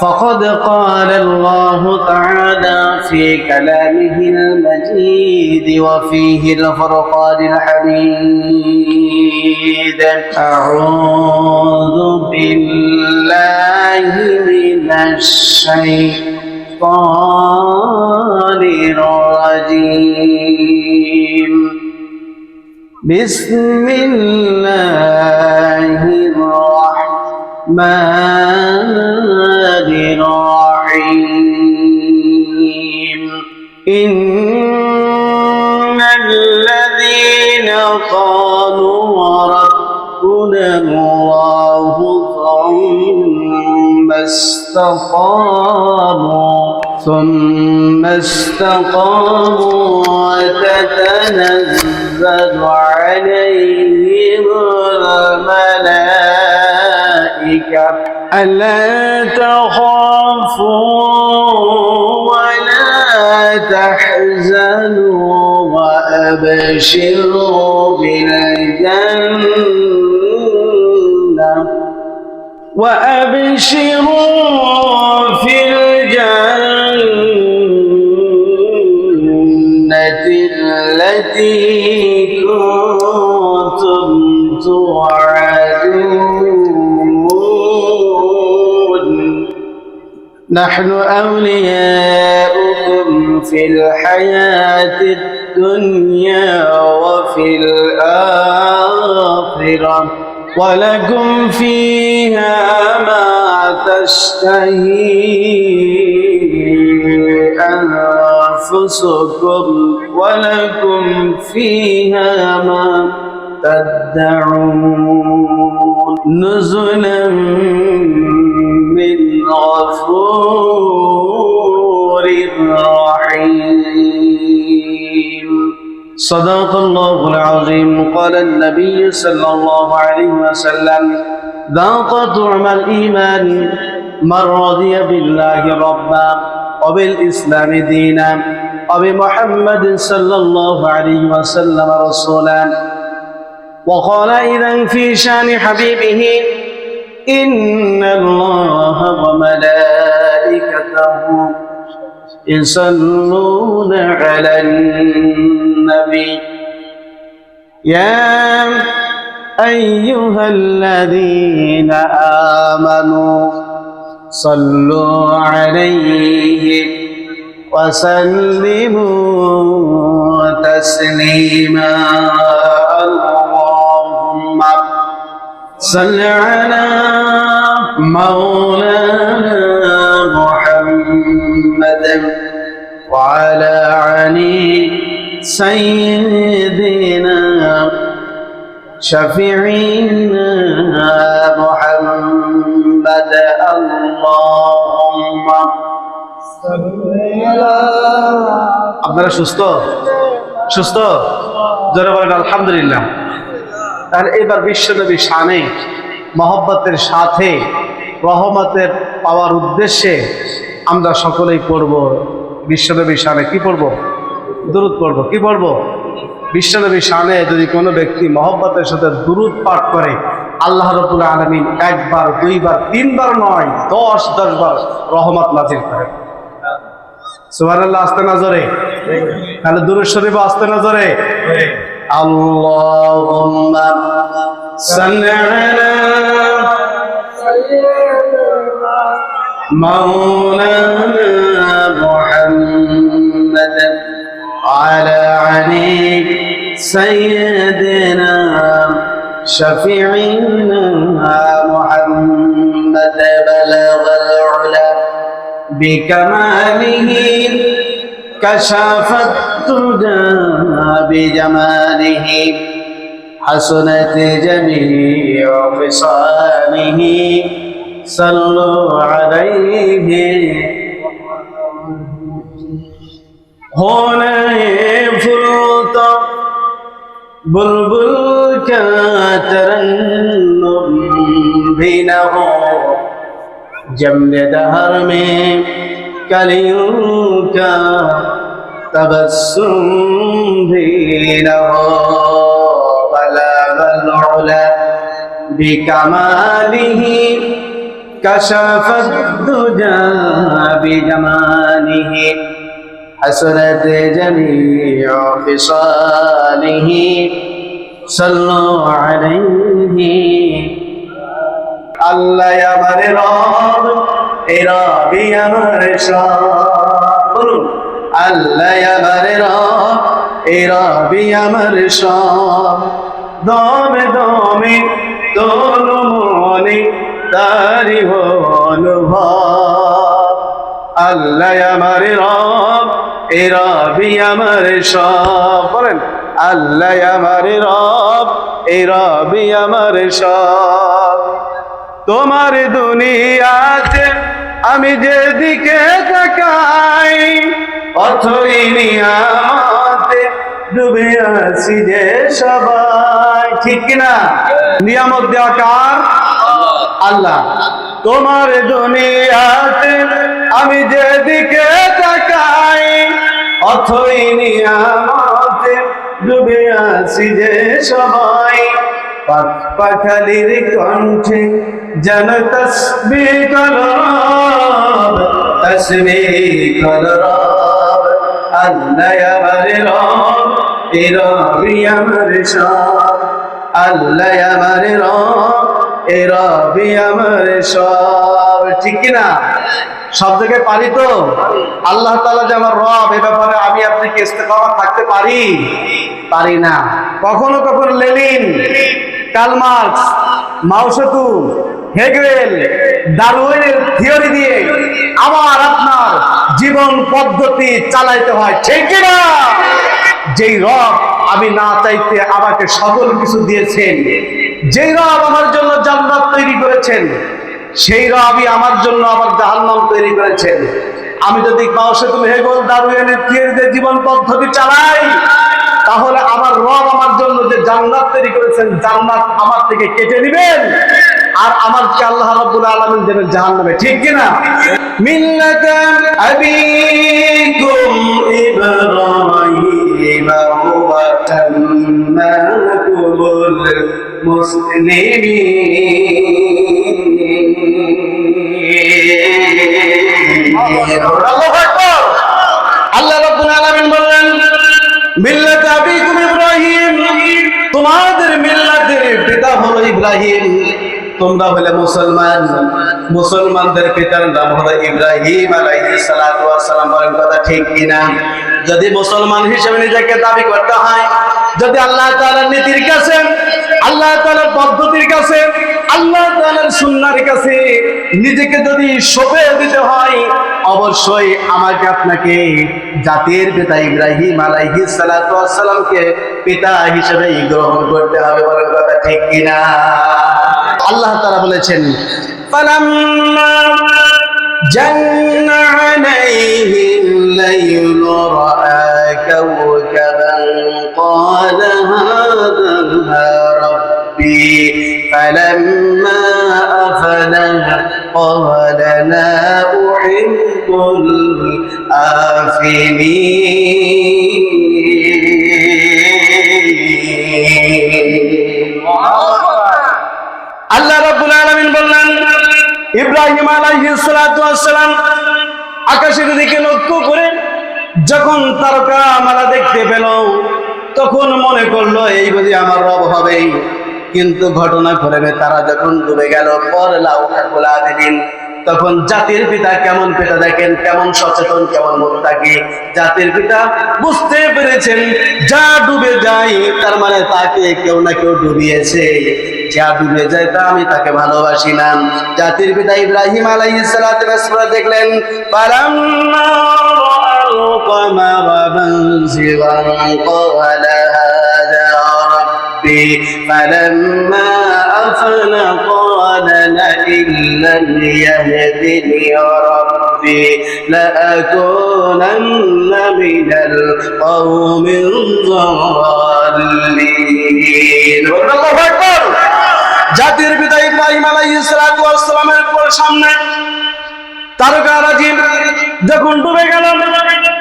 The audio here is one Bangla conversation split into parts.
فقد قال الله تعالى في كلامه المجيد وفيه الفرقان الحميد. أعوذ بالله من الشيطان الرجيم. بسم الله الرحمن استقاموا ثم استقاموا وتتنزل عليهم الملائكة. ألا تخافوا ولا تحزنوا وأبشروا بالجنة وأبشروا في الجنة التي كنتم توعدون. نحن أولياؤكم في الحياة الدنيا وفي الآخرة. ولكم فيها ما تشتهي أنفسكم ولكم فيها ما تدعون نزلا من غفور صدق الله العظيم. قال النبي صلى الله عليه وسلم ذاق طعم الإيمان من رضي بالله ربا وبالإسلام دينا وبمحمد صلى الله عليه وسلم رسولا. وقال إذا في شأن حبيبه إن الله وملائكته يصلون على النبي يا أيها الذين آمنوا صلوا عليه وسلموا تسليما اللهم صل على مولانا محمد وعلى علي سيدنا شفيعنا محمد اللهم আপনারা সুস্থ সুস্থ জোরে বলেন আলহামদুলিল্লাহ আর এবার বিশ্বনবী শানে মহব্বতের সাথে রহমতের পাওয়ার উদ্দেশ্যে আমরা সকলেই পড়ব বিশ্বনবী শানে কি পড়ব দুরুদ পড়ব কি পড়ব বিশ্বনবী শানে যদি কোনো ব্যক্তি মহব্বতের সাথে দুরুদ পাঠ করে আল্লাহ রবুল আলমিন একবার দুইবার তিনবার নয় দশ দশ বার রহমত নাজির করে সুবহানাল্লাহ আসতে না জোরে তাহলে দুরুদ শরীফ আসতে না জোরে আল্লাহুম্মা সাল্লি আলা مولانا سيدنا شفيعنا محمد بلغ العلا بكماله كشف الدجى بجماله حسنت جميع خصاله صلوا عليه. هنا বুলবুল चरण भी न हो जमने दहर में कलियों का तबस्सुम भी न हो बला बलौला बिकमालिही कशफ दुजा बिजमानिही حسنت جميع خصاله صلوا عليه আল্লাহ আমার রব এ রবি আমার সব বলুন আল্লাহ আমার রব এ রবি আমার সব দমে দমে তোর মনে তারি অনুভব আল্লাহ আমার রব এ আমার সব। বলেন, আল্লাহ আমার রব, এ আমার সব। তোমার দুনিয়াতে আমি যেদিকে তাকাই, অথই নিয়ামতে ডুবে আছি যে সবাই। ঠিক কিনা? নিয়ামত দেওয়া কার? আল্লাহ। তোমার দুনিয়াতে আমি যেদিকে তাকাই অথই নিয়ামতে ডুবে আছি যে সবাই। পাখ পাখালির কণ্ঠে যেন তসবি কলরব তসবি কলরব আল্লাহ আমার রব, এ রবি আমার সব। আল্লাহ ঠিক কিনা? সব জায়গায় পারি তো? আল্লাহ তালা যে আমার রব, এ ব্যাপারে আমি আপনি কেসতে পাওয়া থাকতে পারি? পারি না। কখনো কখনো Lenin Karl Marx, Mao Tse tung Hegel ডারউইনের theory দিয়ে আমার আপনার জীবন পদ্ধতি চালাইতে হয়, ঠিক কিনা যেই রব আমি না চাইতে আমাকে সকল কিছু দিয়েছেন, যেই রব আমার জন্য জান্নাত তৈরি করেছেন সেই রবই আমার জন্য আবার জাহান্নাম তৈরি করেছেন। আমি যদি তুমি হেগল দারুয়ানের থিওরিতে জীবন পদ্ধতি চালাই, তাহলে আমার রব আমার জন্য যে জান্নাত তৈরি করেছেন, জান্নাত আমার থেকে কেটে নেবেন। আর আমারকে আল্লাহ রাব্বুল আলামিন দেবেন জাহান্নামে, ঠিক কি না? আল্লাহু বললেন, মিল্লাত ইব্রাহিম। তোমাদের মিল্লাতের পিতা ইব্রাহিম। তোমরা হলে মুসলমান। মুসলমানদের পিতার নাম হলো ইব্রাহিম বলেন কথা ঠিক কিনা? যদি মুসলমান হিসেবে নিজেকে দাবি করতে হয়, যদি আল্লাহ তাআলার নীতির কাছে, আল্লাহ তাআলার পদ্ধতির কাছে, আল্লাহ সুন্নাহর কাছে নিজেকে যদি সঁপে দিতে হয় অবশ্যই আমাকে আপনাকে জাতির পিতা ইব্রাহিম আলাইহিস সালাতু ওয়াস সালামকে পিতা হিসেবে গ্রহণ করতে হবে বলেন কথা ঠিক কিনা আল্লাহ তারা বলেছেন فلما جن عليه الليل رأى كوكبا قال هذا ربي فلما أفل قال لا أحب الآفلين আল্লাহ রাব্বুল আলামিন বললেন ইব্রাহিম আলাইহিস সালাতু ওয়াস সালাম আকাশের দিকে লক্ষ্য করে যখন তারকা মালা দেখতে পেল তখন মনে করলো এই বুঝি আমার রব হবে কিন্তু ঘটনা ঘটে তারা যখন ডুবে গেল, পর লাউকা খোলা দিলেন তখন জাতির পিতা কেমন পিতা দেখেন? কেমন সচেতন, কেমন মুক্তাকি জাতির পিতা বুঝতে পেরেছেন, যা ডুবে যায়, তার মানে তাকে কেউ না কেউ ডুবিয়েছে। যা ডুবে যায় তা আমি তাকে ভালোবাসি না। জাতির পিতা ইব্রাহিম আলাইহিস দেখলেন কমারা বাযিগান ক্বালা হাদা ربي فلما أفل قال لئن لم يهدني ربي لأكونن من القوم الضالين الله أكبر জাতির পিতা ইব্রাহিম আলাইহিস সালাতু ওয়াস সালামের পর সামনে তারকা রাজিম যখন ডুবে গেল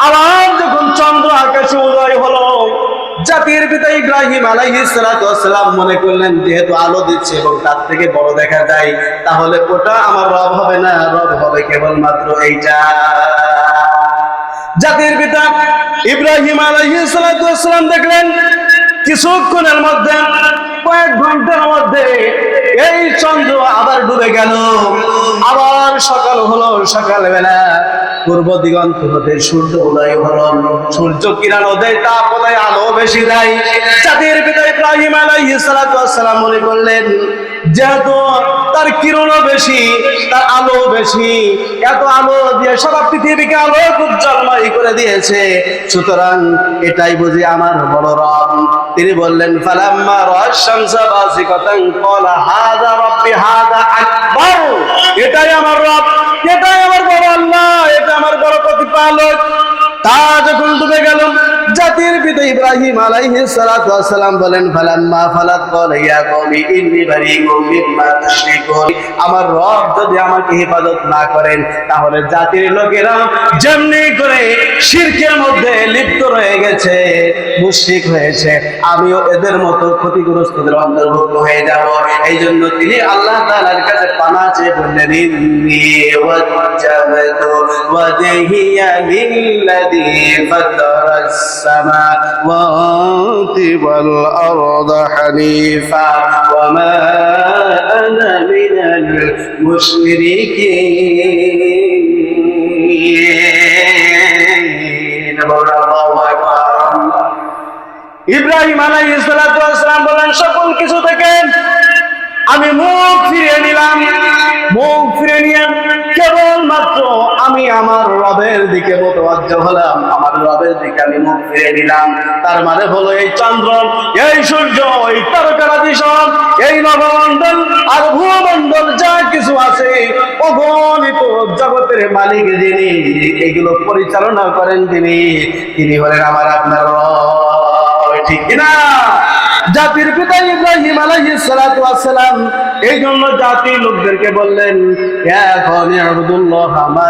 আবার যখন চন্দ্র আকাশে উদয় হলো জাতির পিতা ইব্রাহিম আলাইহিস সালাতু ওয়াসসালাম মনে করলেন, যেহেতু আলো দিচ্ছে এবং তার থেকে বড় দেখা যায়, তাহলে ওটা আমার রব হবে না, রব হবে কেবলমাত্র এইটা। জাতির পিতা ইব্রাহিম আলাইহিস সালাতু ওয়াসসালাম দেখলেন, কিছুক্ষণের মধ্যে, কয়েক ঘণ্টার মধ্যে এই চন্দ্র আবার ডুবে গেল। আবার সকাল হলো সকালবেলা। পূর্ব দিগন্ত হতে সূর্য উদয় হলো। সূর্য কিরণ দেয়, তাপ দেয়, আলো বেশি দেয়। জাতির পিতা ইব্রাহিম আলাইহিস সালাতু ওয়াসসালাম মনে করলেন, যেহেতু তার কিরণও বেশি, তার আলো বেশি, এত আলো দিয়ে সারা পৃথিবীকে আলো উজ্জ্বলময় করে দিয়েছে, সুতরাং এটাই বুঝি আমার বড় রব তিনি বললেন, ফালাম্মা রাশামসা বাসিকাতান, ক্বালা হাযা রাব্বি হাযা আকবার। এটাই আমার রব, এটাই আমার বড় আল্লাহ, এটা আমার বড় প্রতিপালক। তা যখন ডুবে গেল জাতির পিতা ইব্রাহিম আলাইহিস সালাতু ওয়াসসালাম বলেন, ফালাম্মা ফালাত ক্বালা ইয়া কওমি, ইন্নী বারীউম মিম্মা তুশরিকুন। আমার রব যদি আমাকে হেফাজত না করেন, তাহলে জাতির লোকেরা যেমনি করে শিরকের মধ্যে লিপ্ত রয়ে গেছে, মুশরিক হয়েছে। আমিও এদের মতো ক্ষতিগ্রস্তদের অন্তর্ভুক্ত হয়ে যাব। এই জন্য তিনি আল্লাহ তাআলার কাছে পানা চেয়ে বললেন, ইন্নী ওয়াজ্জাহতু ওয়াজহিয়া লিল্লাযী ফাতারাস সামাওয়াতি ওয়াল আরদা হানিফা ওয়া মা আনা মিনাল মুশরিকিন আল্লাহু আকবার ইব্রাহিম আলাইহিস সালাতু ওয়াসসালাম বলেন, সকল কিছু থেকে আমি মুখ ফিরিয়ে নিলাম। মুখ ফিরে নিয়ে কেবলমাত্র আমি আমার রবের দিকে মোতবাজ্য হলাম। আমার রবের দিকে আমি মুখ ফিরে নিলাম। তার মানে হলো এই চন্দ্র, এই সূর্য, এই তারকারাজি সব এই নবমণ্ডল আর ভূমণ্ডল যা কিছু আছে, অগণিত জগতের মালিক যিনি, এগুলো পরিচালনা করেন তিনি। তিনি হলেন আমার আপনার রব। ঠিক কিনা? জাতির পিতা ইব্রাহিম আলাইহিস সালাতু ওয়াসসালাম এই জন্য জাতির লোকদেরকে বললেন এখন আবুদুল্লাহ মা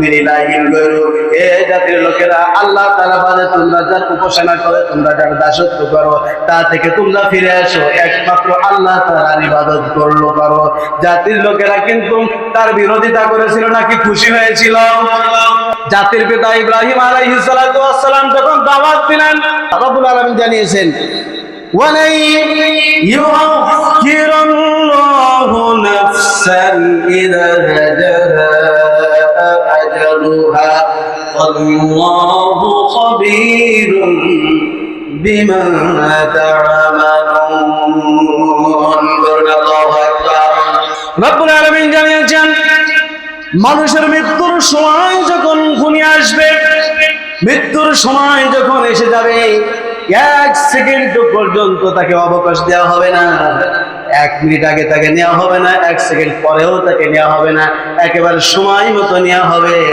মিন ইলাহিন গায়রু। এ জাতির লোকেরা, আল্লাহ তাআলা বাদে তোমরা যার উপাসনা করে, তোমরা যার দাসত্ব করো, তা থেকে তোমরা ফিরে আসো একমাত্র আল্লাহ তাআলার ইবাদত করল, করো। জাতির লোকেরা কিন্তু তার বিরোধিতা করেছিল, নাকি খুশি হয়েছিল? জাতির পিতা ইব্রাহিম আলাইহিস সালাতু ওয়াসসালাম যখন দাওয়াত দিলেন রব্বুল আলামিন জানিয়েছেন ولن يؤخر الله نفسا إذا جاء أجلها والله خبير بما تعملون الله أكبر رب العالمين জানিয়েছেন মানুষের মৃত্যুর সময় যখন ঘনিয়ে আসবে মৃত্যুর সময় যখন এসে যাবে এক সেকেন্ড পর্যন্ত তাকে অবকাশ দেওয়া হবে না। এক মিনিট আগে তাকে নেওয়া হবে না, এক সেকেন্ড পরেও তাকে নেওয়া হবে না। একেবারে সময় মতো নেওয়া হবে।